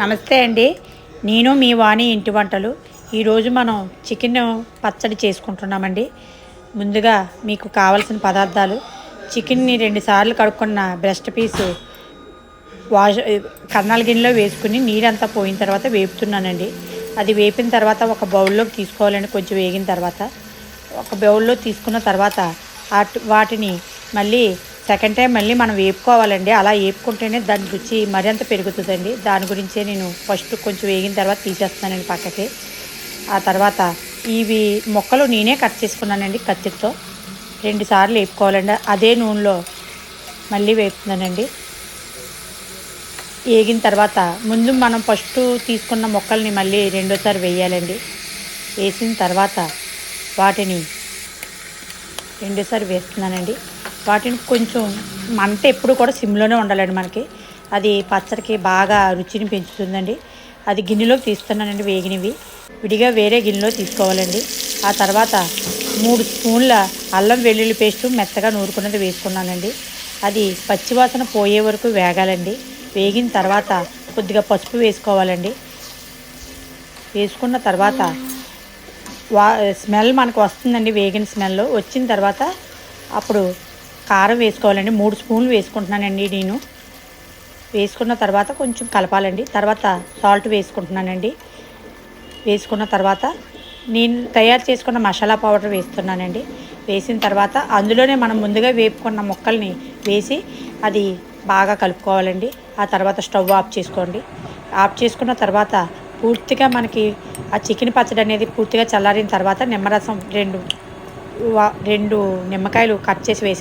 నమస్తే అండి. నేను మీ వాణి ఇంటి వంటలు. ఈరోజు మనం చికెన్ పచ్చడి చేసుకుంటున్నామండి. ముందుగా మీకు కావలసిన పదార్థాలు. చికెన్ని రెండుసార్లు కడుక్కున్న బ్రెస్ట్ పీసు వాష్ కన్నాల గిన్నెలో వేసుకుని నీరంతా పోయిన తర్వాత వేపుతున్నానండి. అది వేపిన తర్వాత ఒక బౌల్లోకి తీసుకోవాలండి కొంచెం వేగిన తర్వాత. ఒక బౌల్లో తీసుకున్న తర్వాత వాటిని మళ్ళీ సెకండ్ టైం మళ్ళీ మనం వేపుకోవాలండి. అలా వేపుకుంటేనే దాని రుచి మరింత పెరుగుతుందండి. దాని గురించే నేను ఫస్ట్ కొంచెం వేగిన తర్వాత తీసేస్తున్నానండి పక్కకి. ఆ తర్వాత ఇవి మొక్కలు నేనే కట్ చేసుకున్నానండి కత్తితో రెండు సార్లు వేపుకోవాలండి. అదే నూనెలో మళ్ళీ వేపుతున్నానండి. వేగిన తర్వాత ముందు మనం ఫస్ట్ తీసుకున్న మొక్కల్ని మళ్ళీ రెండోసారి వేయాలండి. వేసిన తర్వాత వాటిని రెండోసారి వేస్తున్నానండి. వాటిని కొంచెం మంట ఎప్పుడు కూడా సిమ్లోనే ఉండాలండి మనకి. అది పచ్చడికి బాగా రుచిని పెంచుతుందండి. అది గిన్నెలోకి తీస్తున్నానండి వేగినవి. విడిగా వేరే గిన్నెలో తీసుకోవాలండి. ఆ తర్వాత మూడు స్పూన్ల అల్లం వెల్లుల్లి పేస్టు మెత్తగా నూరుకున్నది వేసుకున్నానండి. అది పచ్చివాసన పోయే వరకు వేగాలండి. వేగిన తర్వాత కొద్దిగా పసుపు వేసుకోవాలండి. వేసుకున్న తర్వాత వా స్మెల్ మనకు వస్తుందండి వేగిన స్మెల్. వచ్చిన తర్వాత అప్పుడు కారం వేసుకోవాలండి. మూడు స్పూన్లు వేసుకుంటున్నానండి నేను. వేసుకున్న తర్వాత కొంచెం కలపాలండి. తర్వాత సాల్ట్ వేసుకుంటున్నానండి. వేసుకున్న తర్వాత నేను తయారు చేసుకున్న మసాలా పౌడర్ వేస్తున్నానండి. వేసిన తర్వాత అందులోనే మనం ముందుగా వేపుకున్న ముక్కల్ని వేసి అది బాగా కలుపుకోవాలండి. ఆ తర్వాత స్టవ్ ఆఫ్ చేసుకోండి. ఆఫ్ చేసుకున్న తర్వాత పూర్తిగా మనకి ఆ చికెన్ పచ్చడి అనేది పూర్తిగా చల్లారిన తర్వాత నిమ్మరసం రెండు వా- రెండు నిమ్మకాయలు కట్ చేసి వేసి